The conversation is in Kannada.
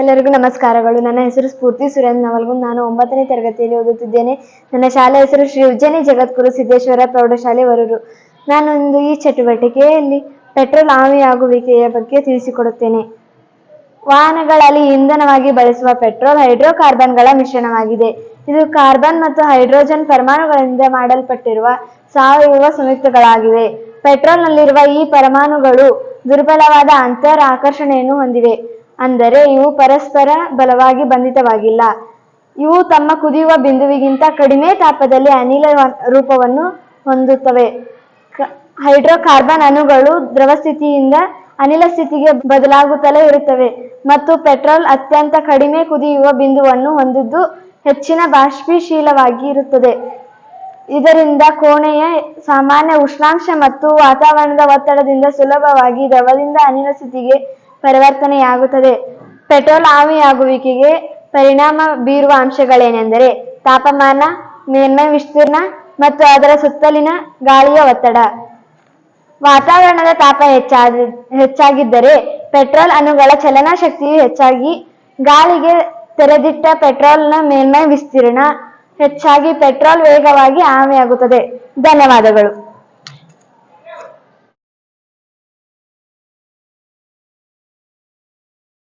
ಎಲ್ಲರಿಗೂ ನಮಸ್ಕಾರಗಳು. ನನ್ನ ಹೆಸರು ಸ್ಫೂರ್ತಿ ಸುರೇಂದ್ರ ನವಲ್ಗುಂದ್. ನಾನು ಒಂಬತ್ತನೇ ತರಗತಿಯಲ್ಲಿ ಓದುತ್ತಿದ್ದೇನೆ. ನನ್ನ ಶಾಲೆ ಹೆಸರು ಶ್ರೀ ಉಜ್ಜನಿ ಜಗದ್ಗುರು ಸಿದ್ದೇಶ್ವರ ಪ್ರೌಢಶಾಲೆ ವರೂರು. ನಾನು ಇಂದು ಈ ಚಟುವಟಿಕೆಯಲ್ಲಿ ಪೆಟ್ರೋಲ್ ಆವಿಯಾಗುವಿಕೆಯ ಬಗ್ಗೆ ತಿಳಿಸಿಕೊಡುತ್ತೇನೆ. ವಾಹನಗಳಲ್ಲಿ ಇಂಧನವಾಗಿ ಬಳಸುವ ಪೆಟ್ರೋಲ್ ಹೈಡ್ರೋಕಾರ್ಬನ್ಗಳ ಮಿಶ್ರಣವಾಗಿದೆ. ಇದು ಕಾರ್ಬನ್ ಮತ್ತು ಹೈಡ್ರೋಜನ್ ಪರಮಾಣುಗಳಿಂದ ಮಾಡಲ್ಪಟ್ಟಿರುವ ಸಾವಯವ ಸಂಯುಕ್ತಗಳಾಗಿವೆ. ಪೆಟ್ರೋಲ್ನಲ್ಲಿರುವ ಈ ಪರಮಾಣುಗಳು ದುರ್ಬಲವಾದ ಅಂತರ್ ಆಕರ್ಷಣೆಯನ್ನು ಹೊಂದಿವೆ. ಅಂದರೆ ಇವು ಪರಸ್ಪರ ಬಲವಾಗಿ ಬಂಧಿತವಾಗಿಲ್ಲ. ಇವು ತಮ್ಮ ಕುದಿಯುವ ಬಿಂದುವಿಗಿಂತ ಕಡಿಮೆ ತಾಪದಲ್ಲಿ ಅನಿಲ ರೂಪವನ್ನು ಹೊಂದುತ್ತವೆ. ಹೈಡ್ರೋಕಾರ್ಬನ್ ಅಣುಗಳು ದ್ರವ ಸ್ಥಿತಿಯಿಂದ ಅನಿಲ ಸ್ಥಿತಿಗೆ ಬದಲಾಗುತ್ತಲೇ ಇರುತ್ತವೆ ಮತ್ತು ಪೆಟ್ರೋಲ್ ಅತ್ಯಂತ ಕಡಿಮೆ ಕುದಿಯುವ ಬಿಂದುವನ್ನು ಹೊಂದಿದ್ದು ಹೆಚ್ಚಿನ ಬಾಷ್ಪೀಶೀಲವಾಗಿ ಇರುತ್ತದೆ. ಇದರಿಂದ ಕೋಣೆಯ ಸಾಮಾನ್ಯ ಉಷ್ಣಾಂಶ ಮತ್ತು ವಾತಾವರಣದ ಒತ್ತಡದಿಂದ ಸುಲಭವಾಗಿ ದ್ರವದಿಂದ ಅನಿಲ ಸ್ಥಿತಿಗೆ ಪರಿವರ್ತನೆಯಾಗುತ್ತದೆ. ಪೆಟ್ರೋಲ್ ಆವಿಯಾಗುವಿಕೆಗೆ ಪರಿಣಾಮ ಬೀರುವ ಅಂಶಗಳೇನೆಂದರೆ ತಾಪಮಾನ, ಮೇಲ್ಮೈ ವಿಸ್ತೀರ್ಣ ಮತ್ತು ಅದರ ಸುತ್ತಲಿನ ಗಾಳಿಯ ಒತ್ತಡ. ವಾತಾವರಣದ ತಾಪ ಹೆಚ್ಚಾದ, ಹೆಚ್ಚಾಗಿದ್ದರೆ ಪೆಟ್ರೋಲ್ ಅಣುಗಳ ಚಲನಾ ಶಕ್ತಿಯು ಹೆಚ್ಚಾಗಿ ಗಾಳಿಗೆ ತೆರೆದಿಟ್ಟ ಪೆಟ್ರೋಲ್ನ ಮೇಲ್ಮೈ ವಿಸ್ತೀರ್ಣ ಹೆಚ್ಚಾಗಿ ಪೆಟ್ರೋಲ್ ವೇಗವಾಗಿ ಆವಿಯಾಗುತ್ತದೆ ಧನ್ಯವಾದಗಳು.